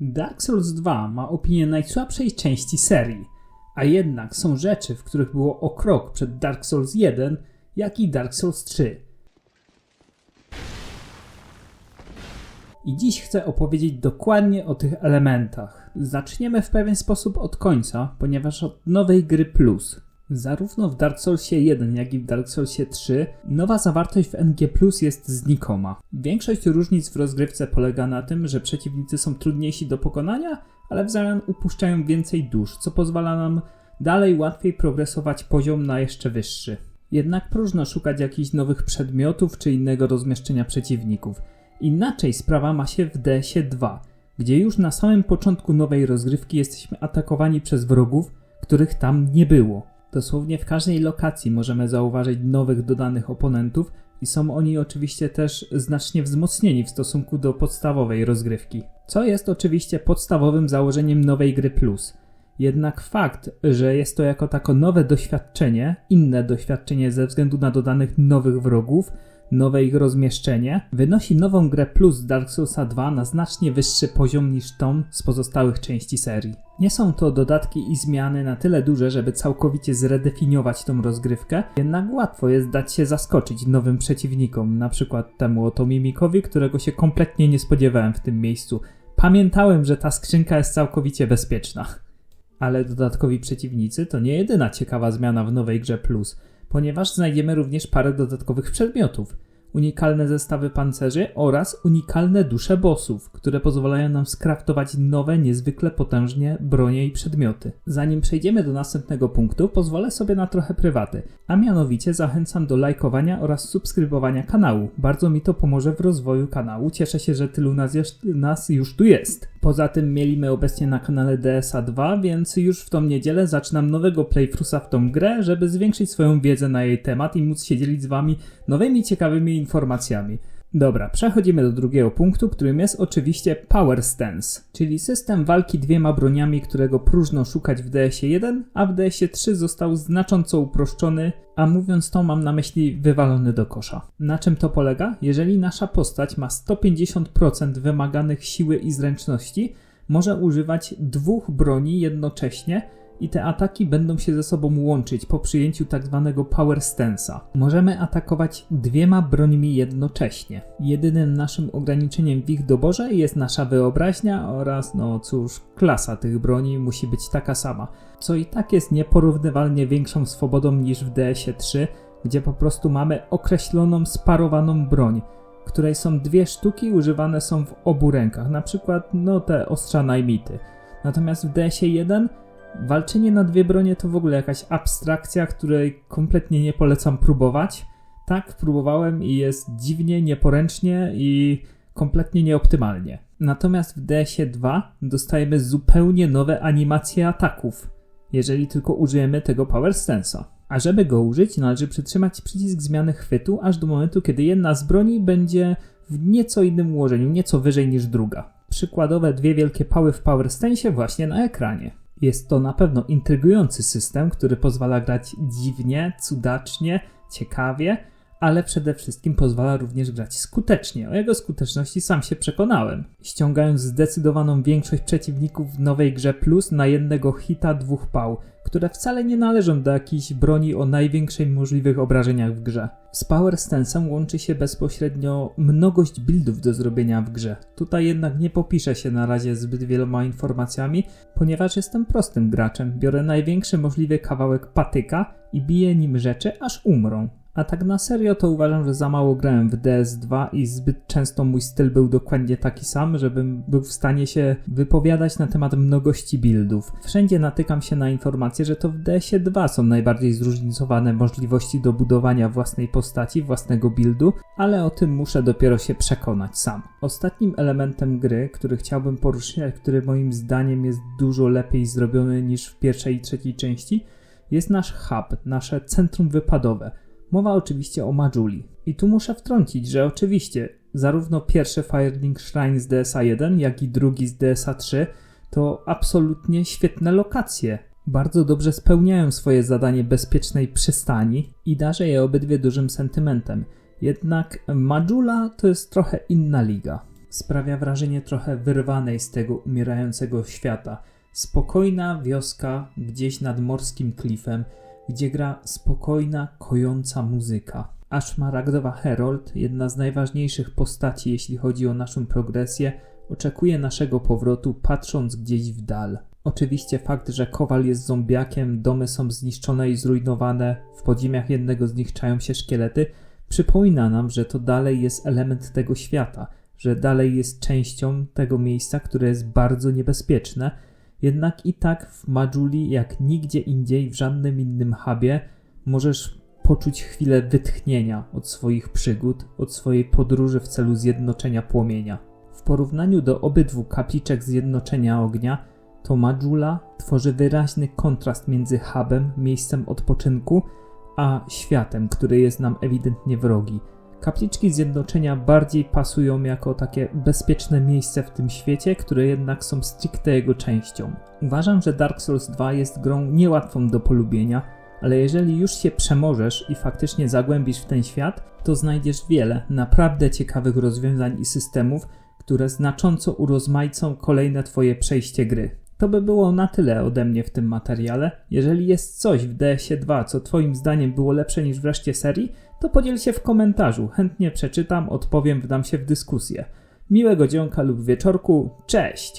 Dark Souls 2 ma opinię najsłabszej części serii, a jednak są rzeczy, w których było o krok przed Dark Souls 1, jak i Dark Souls 3. I dziś chcę opowiedzieć dokładnie o tych elementach. Zaczniemy w pewien sposób od końca, ponieważ od nowej gry Plus. Zarówno w Dark Soulsie 1, jak i w Dark Soulsie 3 nowa zawartość w NG Plus jest znikoma. Większość różnic w rozgrywce polega na tym, że przeciwnicy są trudniejsi do pokonania, ale w zamian upuszczają więcej dusz, co pozwala nam dalej łatwiej progresować poziom na jeszcze wyższy. Jednak próżno szukać jakichś nowych przedmiotów czy innego rozmieszczenia przeciwników. Inaczej sprawa ma się w DS 2, gdzie już na samym początku nowej rozgrywki jesteśmy atakowani przez wrogów, których tam nie było. Dosłownie w każdej lokacji możemy zauważyć nowych dodanych oponentów i są oni oczywiście też znacznie wzmocnieni w stosunku do podstawowej rozgrywki. Co jest oczywiście podstawowym założeniem nowej gry plus. Jednak fakt, że jest to jako tako nowe doświadczenie, inne doświadczenie ze względu na dodanych nowych wrogów, nowe ich rozmieszczenie, wynosi nową grę plus Dark Soulsa 2 na znacznie wyższy poziom niż tą z pozostałych części serii. Nie są to dodatki i zmiany na tyle duże, żeby całkowicie zredefiniować tą rozgrywkę, jednak łatwo jest dać się zaskoczyć nowym przeciwnikom, na przykład temu oto Mimikowi, którego się kompletnie nie spodziewałem w tym miejscu. Pamiętałem, że ta skrzynka jest całkowicie bezpieczna. Ale dodatkowi przeciwnicy to nie jedyna ciekawa zmiana w nowej grze plus, ponieważ znajdziemy również parę dodatkowych przedmiotów. Unikalne zestawy pancerzy oraz unikalne dusze bossów, które pozwalają nam skraftować nowe, niezwykle potężnie bronie i przedmioty. Zanim przejdziemy do następnego punktu, pozwolę sobie na trochę prywaty, a mianowicie zachęcam do lajkowania oraz subskrybowania kanału. Bardzo mi to pomoże w rozwoju kanału. Cieszę się, że tylu nas, nas już tu jest. Poza tym mielimy obecnie na kanale DSA 2, więc już w tą niedzielę zaczynam nowego playthroughsa w tą grę, żeby zwiększyć swoją wiedzę na jej temat i móc się dzielić z wami nowymi ciekawymi informacjami. Dobra, przechodzimy do drugiego punktu, którym jest oczywiście Power Stance, czyli system walki dwiema broniami, którego próżno szukać w DS-ie 1, a w DS-ie 3 został znacząco uproszczony, a mówiąc to mam na myśli wywalony do kosza. Na czym to polega? Jeżeli nasza postać ma 150% wymaganych siły i zręczności, może używać dwóch broni jednocześnie i te ataki będą się ze sobą łączyć po przyjęciu tak zwanego power stance'a. Możemy atakować dwiema brońmi jednocześnie. Jedynym naszym ograniczeniem w ich doborze jest nasza wyobraźnia oraz, no cóż, klasa tych broni musi być taka sama, co i tak jest nieporównywalnie większą swobodą niż w DS-ie 3, gdzie po prostu mamy określoną, sparowaną broń, której są dwie sztuki, używane są w obu rękach, na przykład no te ostrza najmity. Natomiast w DS-ie 1 walczenie na dwie bronie to w ogóle jakaś abstrakcja, której kompletnie nie polecam próbować. Tak, próbowałem i jest dziwnie, nieporęcznie i kompletnie nieoptymalnie. Natomiast w DS-ie 2 dostajemy zupełnie nowe animacje ataków, jeżeli tylko użyjemy tego Power Stance'a. A żeby go użyć, należy przytrzymać przycisk zmiany chwytu, aż do momentu, kiedy jedna z broni będzie w nieco innym ułożeniu, nieco wyżej niż druga. Przykładowe dwie wielkie pały w Power Stance'ie właśnie na ekranie. Jest to na pewno intrygujący system, który pozwala grać dziwnie, cudacznie, ciekawie, ale przede wszystkim pozwala również grać skutecznie. O jego skuteczności sam się przekonałem, ściągając zdecydowaną większość przeciwników w nowej grze plus na jednego hita dwóch pał, które wcale nie należą do jakiejś broni o największej możliwych obrażeniach w grze. Z Power Stance'em łączy się bezpośrednio mnogość buildów do zrobienia w grze. Tutaj jednak nie popiszę się na razie zbyt wieloma informacjami, ponieważ jestem prostym graczem. Biorę największy możliwy kawałek patyka i biję nim rzeczy, aż umrą. A tak na serio to uważam, że za mało grałem w DS2 i zbyt często mój styl był dokładnie taki sam, żebym był w stanie się wypowiadać na temat mnogości buildów. Wszędzie natykam się na informacje, że to w DS-ie 2 są najbardziej zróżnicowane możliwości do budowania własnej postaci, własnego buildu, ale o tym muszę dopiero się przekonać sam. Ostatnim elementem gry, który chciałbym poruszyć, a który moim zdaniem jest dużo lepiej zrobiony niż w pierwszej i trzeciej części, jest nasz hub, nasze centrum wypadowe. Mowa oczywiście o Majuli. I tu muszę wtrącić, że oczywiście zarówno pierwszy Firelink Shrine z DSA 1, jak i drugi z DSA 3 to absolutnie świetne lokacje. Bardzo dobrze spełniają swoje zadanie bezpiecznej przystani i darzę je obydwie dużym sentymentem. Jednak Majula to jest trochę inna liga. sprawia wrażenie trochę wyrwanej z tego umierającego świata. Spokojna wioska gdzieś nad morskim klifem, gdzie gra spokojna, kojąca muzyka. A szmaragdowa Herold, jedna z najważniejszych postaci, jeśli chodzi o naszą progresję, oczekuje naszego powrotu, patrząc gdzieś w dal. Oczywiście fakt, że Kowal jest zombiakiem, domy są zniszczone i zrujnowane, w podziemiach jednego z nich czają się szkielety, przypomina nam, że to dalej jest element tego świata, że dalej jest częścią tego miejsca, które jest bardzo niebezpieczne. Jednak i tak w Majuli, jak nigdzie indziej, w żadnym innym hubie, możesz poczuć chwilę wytchnienia od swoich przygód, od swojej podróży w celu zjednoczenia płomienia. W porównaniu do obydwu kapliczek zjednoczenia ognia, to Majula tworzy wyraźny kontrast między hubem, miejscem odpoczynku, a światem, który jest nam ewidentnie wrogi. Kapliczki zjednoczenia bardziej pasują jako takie bezpieczne miejsce w tym świecie, które jednak są stricte jego częścią. Uważam, że Dark Souls 2 jest grą niełatwą do polubienia, ale jeżeli już się przemożesz i faktycznie zagłębisz w ten świat, to znajdziesz wiele naprawdę ciekawych rozwiązań i systemów, które znacząco urozmaicą kolejne Twoje przejście gry. To by było na tyle ode mnie w tym materiale. Jeżeli jest coś w DS2, co Twoim zdaniem było lepsze niż w reszcie serii, to podziel się w komentarzu. Chętnie przeczytam, odpowiem, wdam się w dyskusję. Miłego dzionka lub wieczorku. Cześć!